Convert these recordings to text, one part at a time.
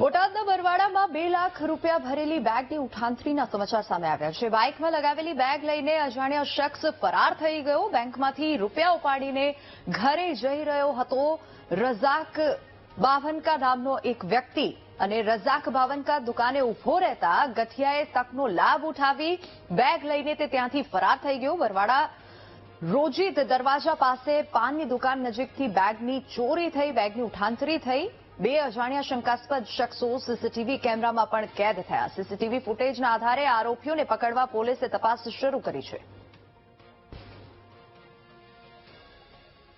બોટાદના બરવાડામાં બે લાખ રૂપિયા ભરેલી બેગની ઉઠાંતરીના સમાચાર સામે આવ્યા છે. બાઇકમાં લગાવેલી બેગ લઈને અજાણ્યા શખ્સ ફરાર થઈ ગયો. બેંકમાંથી રૂપિયા ઉપાડીને ઘરે જઈ રહ્યો હતો રઝાક બાવનકા નામનો એક વ્યક્તિ અને રઝાક બાવનકા દુકાને ઊભો રહેતા ગઠિયાએ તકનો લાભ ઉઠાવી બેગ લઈને તે ત્યાંથી ફરાર થઈ ગયો. બરવાડા રોજિત દરવાજા પાસે પાનની દુકાન નજીકથી બેગની ચોરી થઈ, બેગની ઉઠાંતરી થઈ. બે અજાણ્યા શંકાસ્પદ શખ્સો સીસીટીવી કેમેરામાં પણ કેદ થયા. સીસીટીવી ફૂટેજના આધારે આરોપીઓને પકડવા પોલીસે તપાસ શરૂ કરી છે.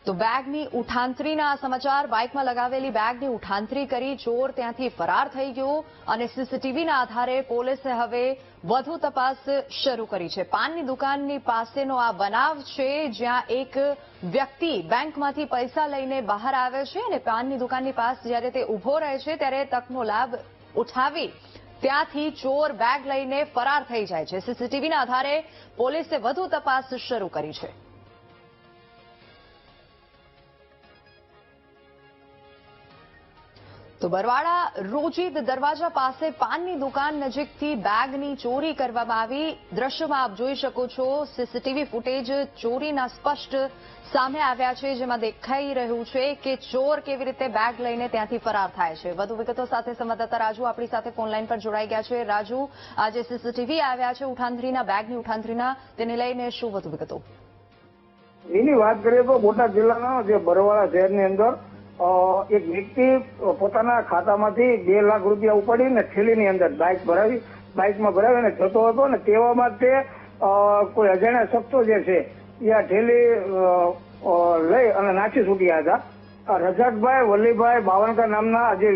તો બેગની ઉઠાંતરીના આ સમાચાર. બાઇકમાં લગાવેલી બેગની ઉઠાંતરી કરી ચોર ત્યાંથી ફરાર થઈ ગયો અને સીસીટીવીના આધારે પોલીસે હવે વધુ તપાસ શરૂ કરી છે. પાનની દુકાનની પાસેનો આ બનાવ છે, જ્યાં એક વ્યક્તિ બેંકમાંથી પૈસા લઈને બહાર આવે છે અને પાનની દુકાનની પાસ જ્યારે તે ઊભો રહે છે ત્યારે તકનો લાભ ઉઠાવી ત્યાંથી ચોર બેગ લઈને ફરાર થઈ જાય છે. સીસીટીવીના આધારે પોલીસે વધુ તપાસ શરૂ કરી છે. તો બરવાડા રોજીદ દરવાજા પાસે પાનની દુકાન નજીકથી બેગની ચોરી કરવામાં આવી. દ્રશ્યમાં આપ જોઈ શકો છો સીસીટીવી ફૂટેજ ચોરીના સ્પષ્ટ સામે આવ્યા છે, જેમાં દેખાઈ રહ્યું છે કે ચોર કેવી રીતે બેગ લઈને ત્યાંથી ફરાર થાય છે. વધુ વિગતો સાથે સંવાદદાતા રાજુ આપણી સાથે ફોનલાઈન પર જોડાઈ ગયા છે. રાજુ, આજે સીસીટીવી આવ્યા છે ઉઠાંતરીના બેગની ઉઠાંતરીના, તેને લઈને શું વધુ વિગતો? એની વાત કરીએ તો બોટાદ જિલ્લાના જે બરવાડા શહેરની અંદર એક વ્યક્તિ પોતાના ખાતામાંથી બે લાખ રૂપિયા ઉપાડીને થેલીની અંદર બાઇક ભરાવી, બાઇકમાં ભરાવીને જતો હતો અને તેવામાં તે કોઈ અજાણ્યા શખ્સો જે છે, એ આ થેલી લઈ અને નાસી છૂટ્યા હતા. રજાકભાઈ વલ્લીભાઈ બાવનકા નામના જે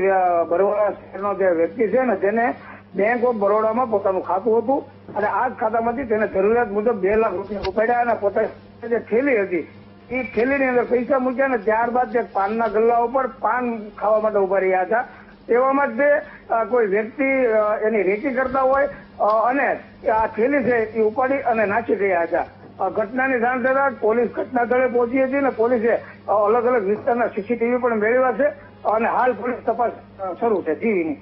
બરોડા શહેરનો જે વ્યક્તિ છે ને તેને બેંક ઓફ બરોડામાં પોતાનું ખાતું હતું અને આ જ ખાતામાંથી તેને જરૂરિયાત મુજબ બે લાખ રૂપિયા ઉપાડ્યા અને પોતાની જે થેલી હતી એ થેલીની અંદર પૈસા મૂક્યા ને ત્યારબાદ જે પાનના ગલ્લા ઉપર પાન ખાવા માટે ઊભા રહ્યા હતા. તેવામાં જ કોઈ વ્યક્તિ એની રેકી કરતા હોય અને આ થેલી છે એ ઉપાડી અને નાચી ગયા હતા. ઘટનાની જાણ થતા પોલીસ ઘટના સ્થળે પહોંચી હતી અને પોલીસે અલગ અલગ વિસ્તારના સીસીટીવી પણ મેળવ્યા છે અને હાલ પોલીસ તપાસ શરૂ છે. જીવીની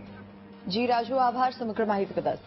જી, રાજુ, આભાર. સમગ્ર માહિતી બદલ.